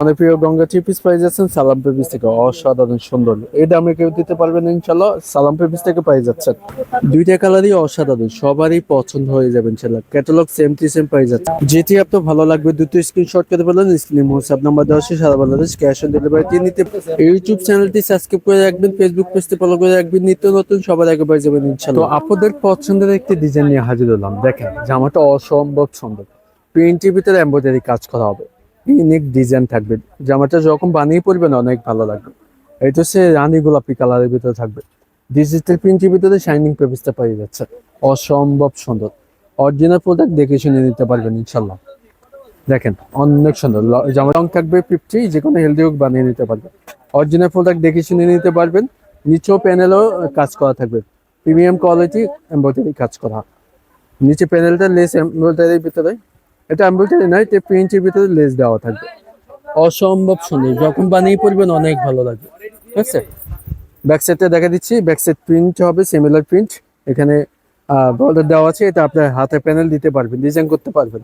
আমাদের প্রিয় গঙ্গা থ্রি পেয়ে যাচ্ছেন সালাম পেপিস থেকে অসাধারণ সুন্দর। এই দামে কেউ দিতে পারবেন ইনশাল্লাহ সালাম পেপিস থেকে পেয়ে যাচ্ছেন দুইটা কালারই অসাধারণ, সবারই পছন্দ হয়ে যাবে ইনশাল্লাহ ক্যাটালগ সেম টু সেম পেয়ে যাচ্ছে যেটি আপনার ভালো লাগবে, দুটো স্ক্রিনশট করে পেলেন স্ক্রিন হোয়াটসঅ্যাপ নাম্বার দেওয়া সারা বাংলাদেশ ক্যাশ অন ডেলিভারি দিয়ে নিতে ইউটিউব চ্যানেলটি সাবস্ক্রাইব করে রাখবেন ফেসবুক পেজটি ফলো করে রাখবেন, নিত্য নতুন, সবার আগে পেয়ে যাবেন ইনশাল্লাহ আপনাদের পছন্দের একটি ডিজাইন নিয়ে হাজির হলাম। দেখেন, জামাটা অসম্ভব সুন্দর। প্রিন্টের ভিতরে এমব্রয়ডারি কাজ করা হবে। ইউনিক ডিজাইন থাকবে। জামাটা যখন বানিয়ে পরবেন, অনেক ভালো লাগবে। এটা হচ্ছে রানী গোলাপি কালারের ভিতরে থাকবে। ডিজিটাল প্রিন্টের ভিতরে শাইনিং পেপিসটা পেয়ে যাচ্ছে। অসম্ভব সুন্দর। অরিজিনাল প্রোডাক্ট দেখে শুনে নিতে পারবেন ইনশাল্লাহ দেখেন, অনেক সুন্দর। জামা রং থাকবে ফিফটি যে কোনো হেলদি হোক বানিয়ে নিতে পারবেন। অরিজিনাল প্রোডাক্ট দেখে শুনে নিতে পারবেন। নিচেও প্যানেলও কাজ করা থাকবে। প্রিমিয়াম কোয়ালিটি এমব্রয়ডারি কাজ করা। নিচে প্যানেলটা লেস এমব্রয়ডারির ভিতরে এটা আমি এমব্রয়ডারি নয় এটা প্রিন্টের ভিতরে লেস দেওয়া থাকবে। অসম্ভব সুন্দর, যখন বানিয়ে পড়বেন অনেক ভালো লাগবে। ঠিক আছে? ব্যাক সাইডটা দেখা দিচ্ছি ব্যাক সাইড প্রিন্ট হবে সিমিলার প্রিন্ট এখানে বর্ডার দেওয়া আছে, এটা আপনার হাতে প্যানেল দিতে পারবেন ডিজাইন করতে পারবেন।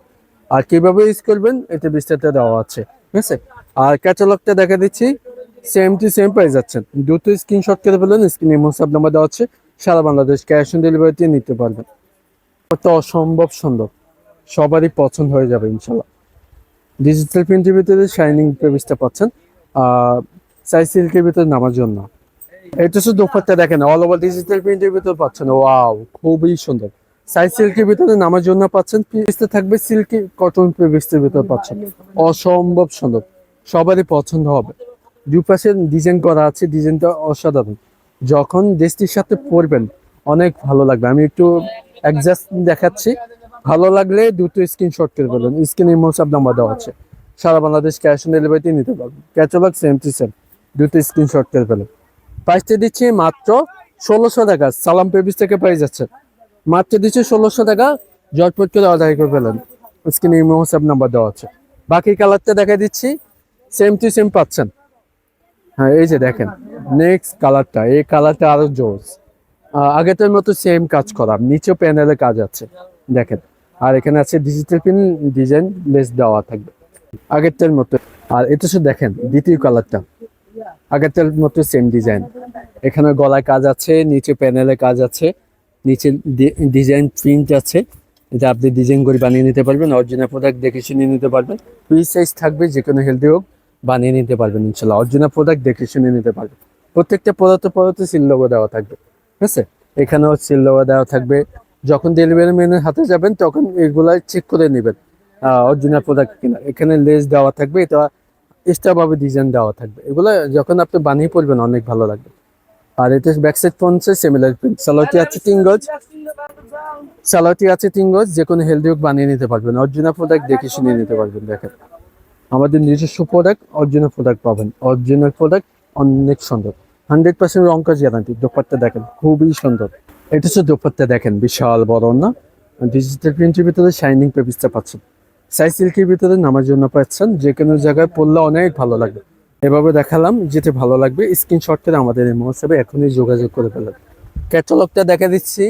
আর কীভাবে ইউজ করবেন, এটা বিস্তারিত দেওয়া আছে। ঠিক আছে? আর ক্যাটালগটা দেখা দিচ্ছি সেম টু সেম পেয়ে যাচ্ছেন। দুটো স্ক্রিনশট করে ফেলেন স্ক্রিনে মোসাব নাম্বার দেওয়া আছে, সারা বাংলাদেশ ক্যাশ অন ডেলিভারিতে নিতে পারবেন। অসম্ভব সুন্দর। সবারই পছন্দ হয়ে যাবে ইনশাল্লাহ ডিজিটাল প্রিন্টের ভিতরে শাইনিং পেভিসটা পাচ্ছেন সাই সিল্কের ভিতরে নামার জন্য। এটা শুধু দোপারটা দেখেন অল ওভার ডিজিটাল প্রিন্টের ভিতরে পাচ্ছেন ওয়াও খুবই সুন্দর। সাই সিল্কের ভিতরে নামার জন্য পাচ্ছেন পিসটা থাকবে সিল্কি কটন পেভিসের ভিতরে পাচ্ছেন। অসম্ভব সুন্দর, সবারই পছন্দ হবে। দুপাশে ডিজাইন করা আছে ডিজাইনটা অসাধারণ। যখন দেশটির সাথে পরবেন, অনেক ভালো লাগবে। আমি একটু অ্যাডজাস্ট দেখাচ্ছি। ভালো লাগলে দুটো স্ক্রিনশট করে স্ক্রিনে মোসাব নাম্বার দেওয়া আছে। সারা বাংলাদেশ ক্যাশ অন ডেলিভারিতে নিতে পারবেন। ক্যাটালগ সেম টু সেম দুটো স্ক্রিনশট করে ফেলুন। প্রাইসটা দিচ্ছি মাত্র ষোলোশো টাকা। সালাম পেবিস থেকে পেয়ে যাচ্ছে। মাত্র দিচ্ছি ষোলোশো টাকা। জটপট করে অর্ডার করে ফেলেন। স্ক্রিনে মোসাব নাম্বার দেওয়া আছে। বাকি কালারটা দেখা দিচ্ছি। সেম টু সেম পাচ্ছেন। হ্যাঁ এই যে দেখেন। নেক্সট কালারটা এই কালারটা আরও জোস। আগেটার মতো সেম কাজ করা। নিচেও প্যানেলে কাজ আছে। দেখেন। আর এখানে আছে ডিজিটাল পিন ডিজাইন লেস দেওয়া থাকবে। আগেরটার মতো। আর এটা শুধু দেখেন, দ্বিতীয় কালারটা আগেরটার মতো সেম ডিজাইন এখানে গলায় কাজ আছে, নিচে প্যানেলে কাজ আছে, নিচে ডিজাইন প্রিন্ট আছে। এটা আপনি ডিজাইন করে বানিয়ে নিতে পারবেন অরিজিনাল প্রোডাক্ট দেখে শুনে নিতে পারবেন। ফ্রি সাইজ থাকবে যে কোনো হেলদি হোক, বানিয়ে নিতে পারবেন ইনশাল্লাহ। অরিজিনাল প্রোডাক্ট দেখে শুনে নিতে পারবেন। প্রত্যেকটা পদার্থ পদার্থ সিল লোগো দেওয়া থাকবে। ঠিক আছে? এখানেও সিল লোগো দেওয়া থাকবে। যখন ডেলিভারি ম্যানের হাতে যাবেন, তখন এগুলা চেক করে নেবেন। অরিজিনাল প্রোডাক্ট কিনা। এখানে লেস দেওয়া থাকবে, এটা এক্সট্রা ভাবে ডিজাইন দেওয়া থাকবে। এগুলো যখন আপনি বানিয়ে পড়বেন অনেক ভালো লাগবে। আর এটা ব্যাক সাইড পৌঁছে সিমিলার প্রিন্ট সালোয়ারটি আছে তিন গজ। সালোয়ারটি আছে তিন গজ, যে কোনো হেলদি হোক বানিয়ে নিতে পারবেন। অরিজিনাল প্রোডাক্ট দেখে শুনে নিতে পারবেন, দেখেন। আমাদের নিজস্ব প্রোডাক্ট অরিজিনাল প্রোডাক্ট পাবেন। অরিজিনাল প্রোডাক্ট অনেক সুন্দর। হান্ড্রেড পার্সেন্ট রঙ্কাজ গ্যারান্টি দোপাট্টা দেখেন, খুবই সুন্দর। এটা হচ্ছে দোপাট্টা দেখেন, বিশাল বড় না? ডিজিটাল প্রিন্টের ভিতরে শাইনিং পেপিসটা পাচ্ছেন। সাই সিল্কের ভিতরে নামার জন্য পাচ্ছেন, যে কোনো জায়গায় পড়লে অনেক ভালো লাগবে। এভাবে দেখালাম যেতে ভালো লাগবে স্ক্রিনশট করে আমাদের এই মহোৎসবে এখনই যোগাযোগ করে ফেলেন। ক্যাটালগটা দেখা দিচ্ছি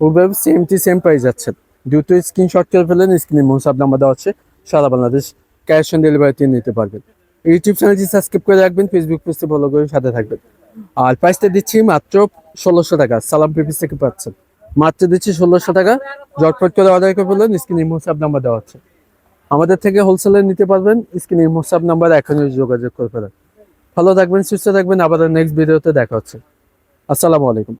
ওভাবে সেম টি সেম পাই যাচ্ছেন দুটো স্ক্রিনশট করে ফেলেন স্ক্রিনে মহোৎসব নাম্বার দেওয়া আছে, সারা বাংলাদেশ ক্যাশ অন ডেলিভারিতে নিতে পারবেন। ইউটিউব চ্যানেলটি সাবস্ক্রাইব করে রাখবেন ফেসবুক পেজটি ফলো করে সাথে থাকবেন। আর প্রাইসটা দিচ্ছি মাত্র ষোলোশো টাকা, সালাম পেপিস থেকে পাচ্ছেন। মাত্র দিচ্ছি ষোলোশো টাকা। জটপট করে অর্ডার করে ফেললেন স্ক্রিনে হোয়াটসঅ্যাপ নাম্বার দেওয়া হচ্ছে আমাদের থেকে হোলসেলে নিতে পারবেন স্ক্রিনে হোয়াটসঅ্যাপ নাম্বার এখনই যোগাযোগ করে ফেলেন। ভালো থাকবেন, সুস্থ থাকবেন আবার নেক্সট ভিডিওতে দেখা হচ্ছে। আসসালামু আলাইকুম।